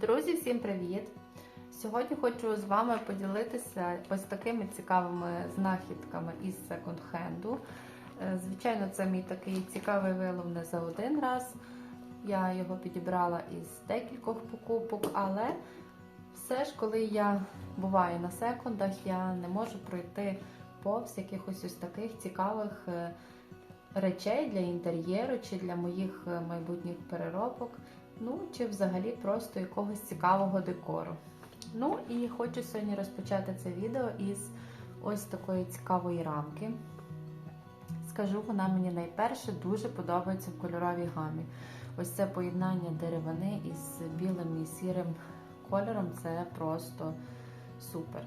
Друзі, всім привіт! Сьогодні хочу з вами поділитися ось такими цікавими знахідками із секонд-хенду. Е, Звичайно, це мій такий цікавий вилов не за один раз. Я його підібрала із декількох покупок, але все ж, коли я буваю на секондах, я не можу пройти повз якихось ось таких цікавих е, речей для інтер'єру чи для моїх е, майбутніх переробок. Ну, чи взагалі просто якогось цікавого декору. Ну і хочу сьогодні розпочати це відео із ось такої цікавої рамки. Скажу, вона мені найперше дуже подобається в кольоровій гамі. Ось це поєднання деревини із білим і сірим кольором це просто супер.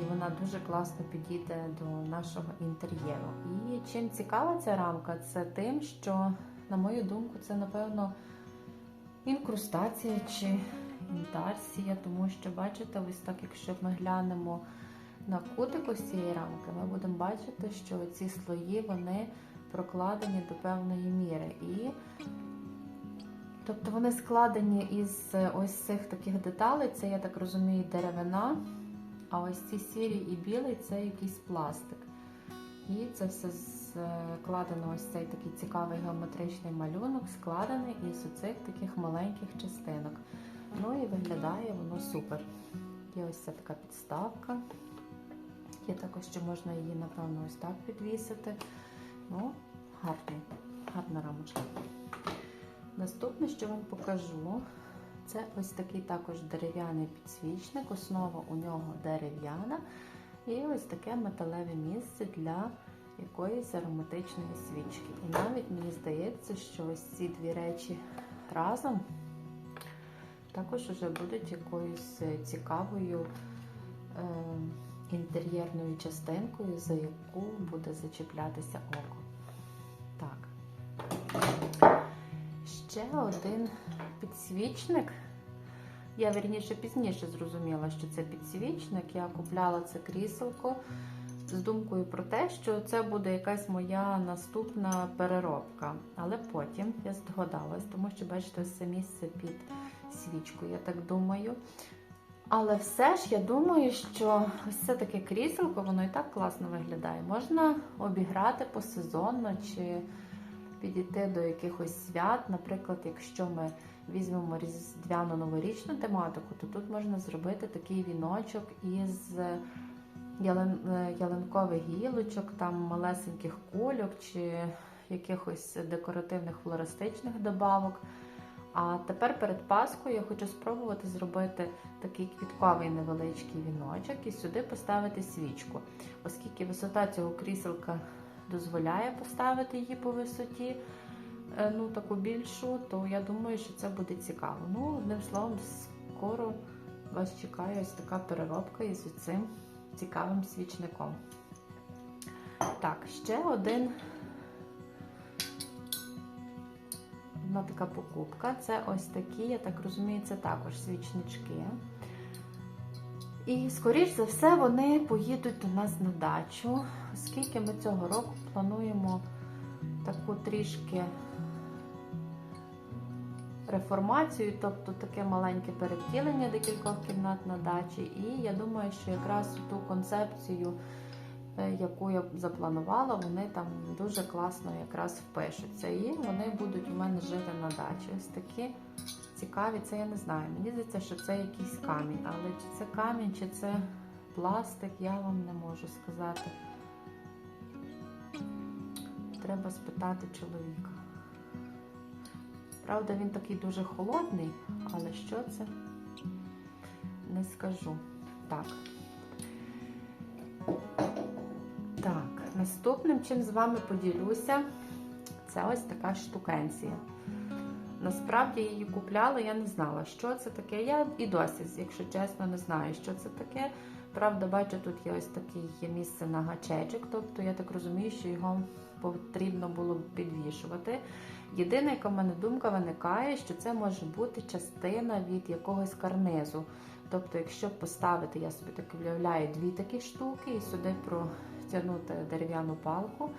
І вона дуже класно підійде до нашого інтер'єру. І чим цікава ця рамка, це тим, що, на мою думку, це, напевно, інкрустація чи інтарсія, тому що, бачите, ось так, якщо ми глянемо на кутик ось цієї рамки, ми будемо бачити, що ці слої вони прокладені до певної міри. І Тобто вони складені із ось цих таких деталей, це, я так розумію, деревина, а ось ці сірі і білий це якийсь пластик. І це все складено, ось цей такий цікавий геометричний малюнок, складений із оцих таких маленьких частинок. Ну і виглядає воно супер. Є ось ця така підставка. Є також, що можна її, напевно, ось так підвісити. Ну, гарний, гарна рамочка. Наступне, що вам покажу, це ось такий також дерев'яний підсвічник. Основа у нього дерев'яна. І ось таке металеве місце для якоїсь ароматичної свічки. І навіть мені здається, що ось ці дві речі разом також вже будуть якоюсь цікавою е, інтер'єрною частинкою, за яку буде зачіплятися око. Ще один підсвічник. Я вірніше пізніше зрозуміла, що це підсвічник. Я купляла це кріселко з думкою про те, що це буде якась моя наступна переробка. Але потім я здогадалась, тому що, бачите, це місце під свічку, я так думаю. Але все ж я думаю, що ось це таке кріселко, воно і так класно виглядає. Можна обіграти посезонно чи підійти до якихось свят. Наприклад, якщо ми візьмемо різдвяну новорічну тематику, то тут можна зробити такий віночок із ялин, ялинкових гілочок, там малесеньких кульок чи якихось декоративних флористичних добавок. А тепер перед Паскою я хочу спробувати зробити такий квітковий невеличкий віночок і сюди поставити свічку. Оскільки висота цього кріселка дозволяє поставити її по висоті, ну таку більшу, то я думаю, що це буде цікаво. Ну, одним словом, скоро вас чекає ось така переробка із цим цікавим свічником. Так, ще один. Одна така покупка. Це ось такі, я так розумію, це також свічнички. І, скоріш за все, вони поїдуть до нас на дачу, оскільки ми цього року плануємо таку трішки реформацію, тобто таке маленьке перевтілення декількох кімнат на дачі. І я думаю, що якраз ту концепцію, яку я запланувала, вони там дуже класно якраз впишуться. І вони будуть у мене жити на дачі. Ось такі цікаві, це я не знаю. Мені здається, що це якийсь камінь, але чи це камінь, чи це пластик, я вам не можу сказати. Треба спитати чоловіка. Правда, він такий дуже холодний, але що це? Не скажу. Так. Так, наступним, чим з вами поділюся, це ось така штукенція. Насправді її купляла, я не знала, що це таке. Я і досі, якщо чесно, не знаю, що це таке. Правда, бачу, тут є ось таке місце на гачечок, тобто я так розумію, що його потрібно було підвішувати. Єдина, яка в мене думка виникає, що це може бути частина від якогось карнизу. Тобто, якщо поставити, я собі так уявляю, дві такі штуки і сюди протягнути дерев'яну палку,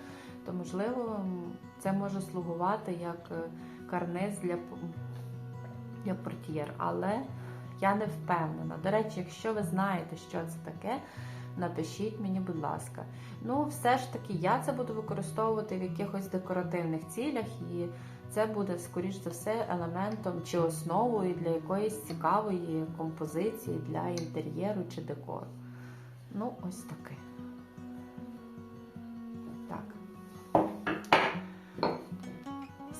то можливо це може слугувати як карниз для, для портьєр. Але Я не впевнена. До речі, якщо ви знаєте, що це таке, напишіть мені, будь ласка. Ну, все ж таки, я це буду використовувати в якихось декоративних цілях, і це буде, скоріш за все, елементом чи основою для якоїсь цікавої композиції для інтер'єру чи декору. Ну, ось таке. Так.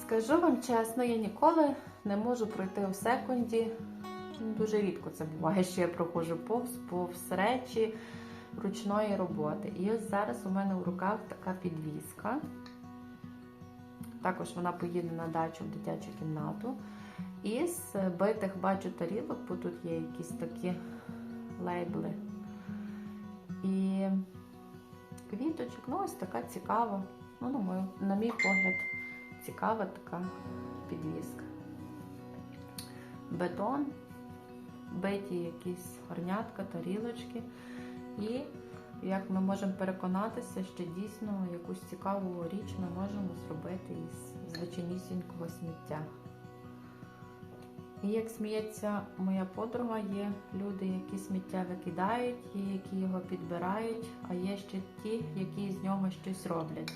Скажу вам чесно, я ніколи не можу пройти у секунді. Дуже рідко це буває, що я проходжу повз повз речі ручної роботи. І ось зараз у мене в руках така підвіска. Також вона поїде на дачу в дитячу кімнату. Із битих бачу тарілок, бо тут є якісь такі лейбли. І квіточок, ну ось така цікава, ну, на мій погляд, цікава така підвіска. Бетон, биті якісь горнятка, тарілочки. І як ми можемо переконатися, що дійсно якусь цікаву річ ми можемо зробити із звичайнісінького сміття. І як сміється моя подруга, є люди, які сміття викидають, є, які його підбирають, а є ще ті, які з нього щось роблять.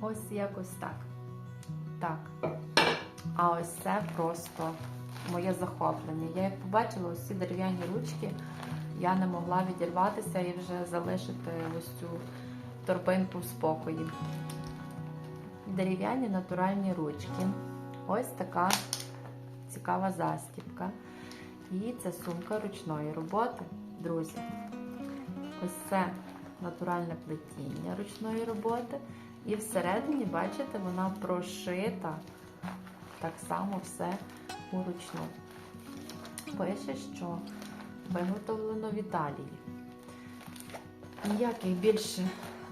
Ось якось так. Так. А ось це просто моє захоплення. Я як побачила ось ці дерев'яні ручки, я не могла відірватися і вже залишити ось цю торбинку в спокої. Дерев'яні натуральні ручки. Ось така цікава застібка. І це сумка ручної роботи, друзі. Ось це натуральне плетіння ручної роботи. І всередині, бачите, вона прошита так само все уручну. Пише, що виготовлено в Італії. Ніяких більше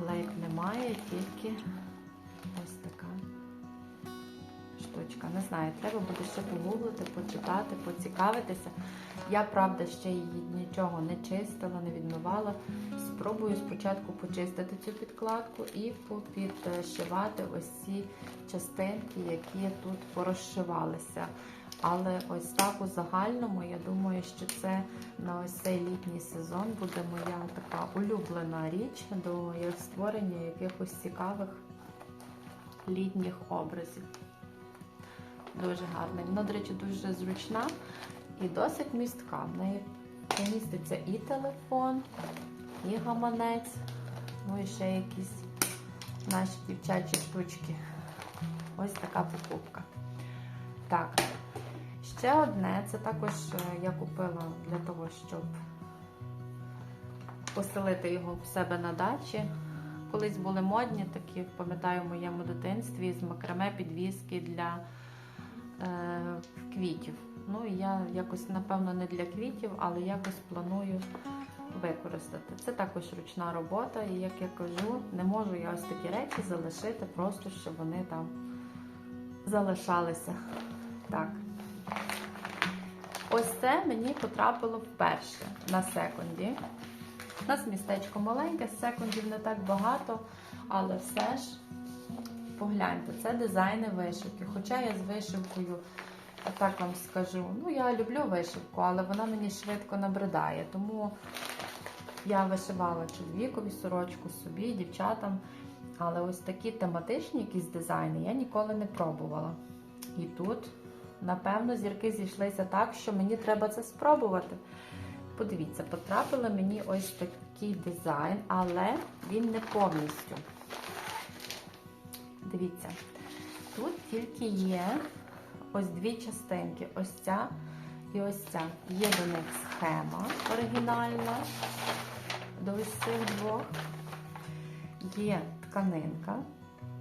лейк немає, тільки ось така штучка. Не знаю, треба буде ще погуглити, почитати, поцікавитися. Я, правда, ще її нічого не чистила, не відмивала. Спробую спочатку почистити цю підкладку і попідшивати ось ці частинки, які тут порозшивалися. Але ось так у загальному, я думаю, що це на ось цей літній сезон буде моя така улюблена річ до створення якихось цікавих літніх образів. Дуже гарна. Вона, до речі, дуже зручна і досить містка. В неї поміститься і телефон, і гаманець, ну і ще якісь наші дівчачі штучки. Ось така покупка. Так, ще одне, це також е, я купила для того, щоб поселити його в себе на дачі. Колись були модні такі, пам'ятаю, в моєму дитинстві з макраме підвіски для е, квітів. Ну і я якось, напевно, не для квітів, але якось планую використати. Це також ручна робота, і як я кажу, не можу я ось такі речі залишити, просто щоб вони там залишалися. Так. Ось це мені потрапило вперше на секунді. У нас містечко маленьке, секундів не так багато, але все ж погляньте, це дизайни вишивки. Хоча я з вишивкою, так вам скажу, ну я люблю вишивку, але вона мені швидко набридає. Тому я вишивала чоловікові сорочку собі, дівчатам. Але ось такі тематичні якісь дизайни я ніколи не пробувала. І тут, напевно, зірки зійшлися так, що мені треба це спробувати. Подивіться, потрапили мені ось такий дизайн, але він не повністю. Дивіться, тут тільки є ось дві частинки. Ось ця і ось ця. Є до них схема оригінальна до ось цих двох. Є тканинка,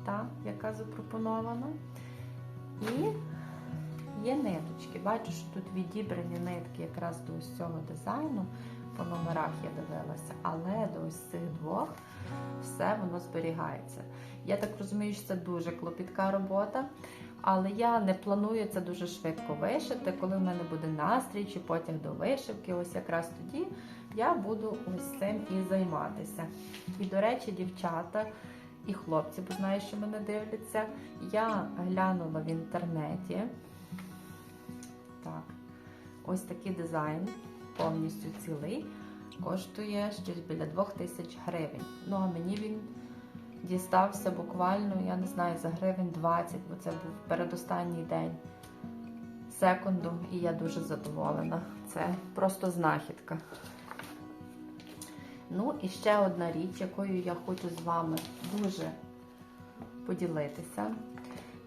та, яка запропонована. І є ниточки. Бачу, що тут відібрані нитки якраз до ось цього дизайну. По номерах я дивилася, але до ось цих двох все воно зберігається. Я так розумію, що це дуже клопітка робота, але я не планую це дуже швидко вишити. Коли в мене буде настрій чи потяг до вишивки, ось якраз тоді я буду ось цим і займатися. І, до речі, дівчата і хлопці, бо знаю, що мене дивляться, я глянула в інтернеті. Так, ось такий дизайн, повністю цілий, коштує щось біля 2000 гривень. Ну а мені він дістався буквально, я не знаю, за гривень 20, бо це був передостанній день секунду, і я дуже задоволена. Це просто знахідка. Ну і ще одна річ, якою я хочу з вами дуже поділитися.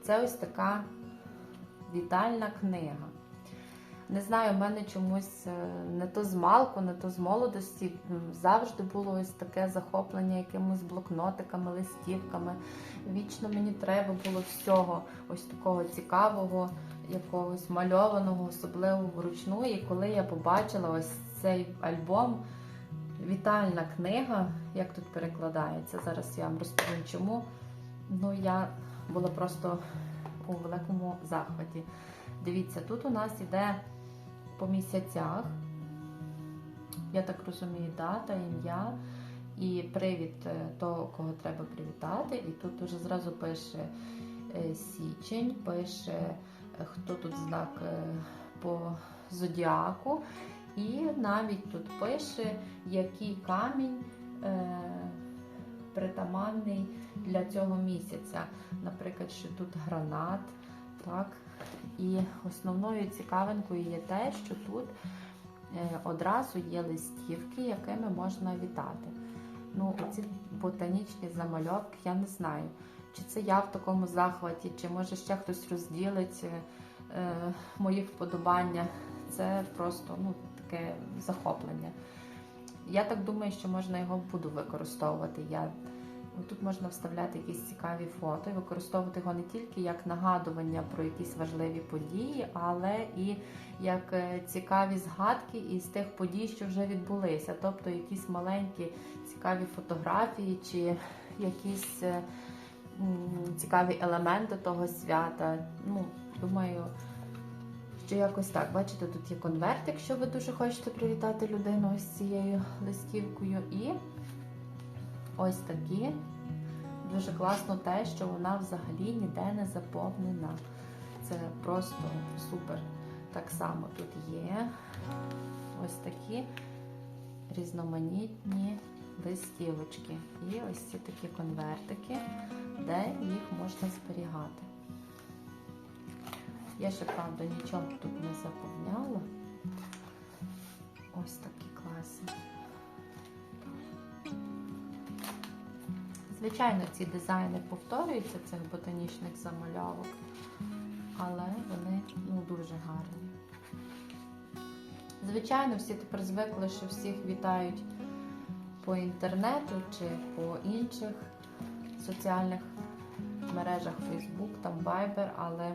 Це ось така вітальна книга. Не знаю, в мене чомусь е, не то з малку, не то з молодості. Завжди було ось таке захоплення якимись блокнотиками, листівками. Вічно мені треба було всього ось такого цікавого, якогось мальованого, особливо вручну. І коли я побачила ось цей альбом, вітальна книга, як тут перекладається, зараз я вам розповім чому. Ну, я була просто у великому захваті. Дивіться, тут у нас іде по місяцях, я так розумію, дата, ім'я і привід е, того, кого треба привітати. І тут уже зразу пише е, січень, пише, е, хто тут знак по зодіаку, і навіть тут пише, який камінь е, притаманний для цього місяця. Наприклад, що тут гранат. Так? І основною цікавинкою є те, що тут е, одразу є листівки, якими можна вітати. Ну, оці ботанічні замальовки, я не знаю, чи це я в такому захваті, чи може ще хтось розділить е, мої вподобання. Це просто ну, таке захоплення. Я так думаю, що можна його буду використовувати. Я Ну, Тут можна вставляти якісь цікаві фото і використовувати його не тільки як нагадування про якісь важливі події, але і як е, цікаві згадки із тих подій, що вже відбулися. Тобто якісь маленькі цікаві фотографії чи якісь е, цікаві елементи того свята. Ну, думаю, що якось так. Бачите, тут є конверт, якщо ви дуже хочете привітати людину ось цією листівкою. І ось такі. Дуже класно те, що вона взагалі ніде не заповнена. Це просто супер. Так само тут є ось такі різноманітні листівочки. І ось ці такі конвертики, де їх можна зберігати. Я ще, правда, нічого тут не заповняла. Ось такі класні. Звичайно, ці дизайни повторюються цих ботанічних замальовок, але вони ну, дуже гарні. Звичайно, всі тепер звикли, що всіх вітають по інтернету чи по інших соціальних мережах Facebook, там Viber, але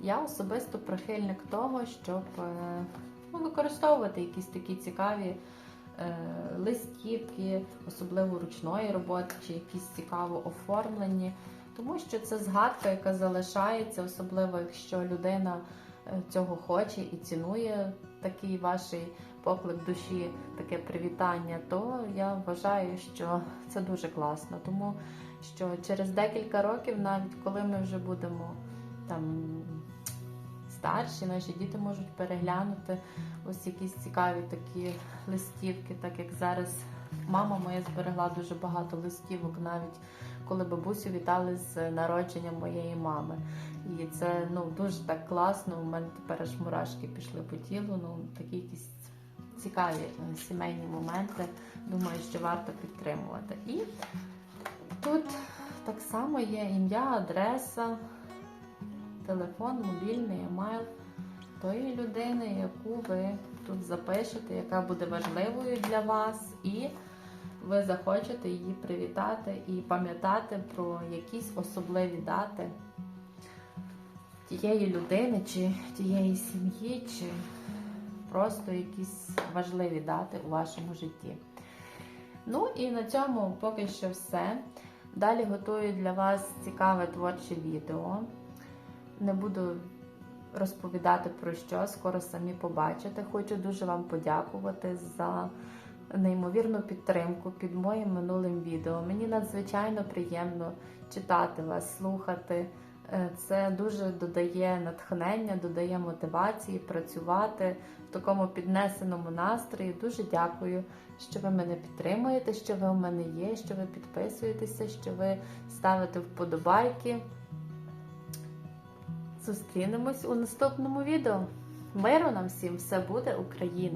я особисто прихильник того, щоб е, ну, використовувати якісь такі цікаві е, листівки, особливо ручної роботи, чи якісь цікаво оформлені, тому що це згадка, яка залишається, особливо якщо людина е, цього хоче і цінує такий ваш поклик душі, таке привітання, то я вважаю, що це дуже класно. Тому що через декілька років, навіть коли ми вже будемо там старші, наші діти можуть переглянути ось якісь цікаві такі листівки, так як зараз мама моя зберегла дуже багато листівок, навіть коли бабусю вітали з народженням моєї мами. І це ну дуже так класно. У мене тепер аж мурашки пішли по тілу. Ну такі якісь цікаві е, сімейні моменти. Думаю, що варто підтримувати. І тут так само є ім'я, адреса, телефон, мобільний, емайл тої людини, яку ви тут запишете, яка буде важливою для вас, і ви захочете її привітати і пам'ятати про якісь особливі дати тієї людини, чи тієї сім'ї, чи просто якісь важливі дати у вашому житті. Ну і на цьому поки що все. Далі готую для вас цікаве творче відео. Не буду розповідати про що, скоро самі побачите. Хочу дуже вам подякувати за неймовірну підтримку під моїм минулим відео. Мені надзвичайно приємно читати вас, слухати Е, Це дуже додає натхнення, додає мотивації працювати в такому піднесеному настрої. Дуже дякую, що ви мене підтримуєте, що ви у мене є, що ви підписуєтеся, що ви ставите вподобайки. Зустрінемось у наступному відео. Миру нам всім! Все буде Україна!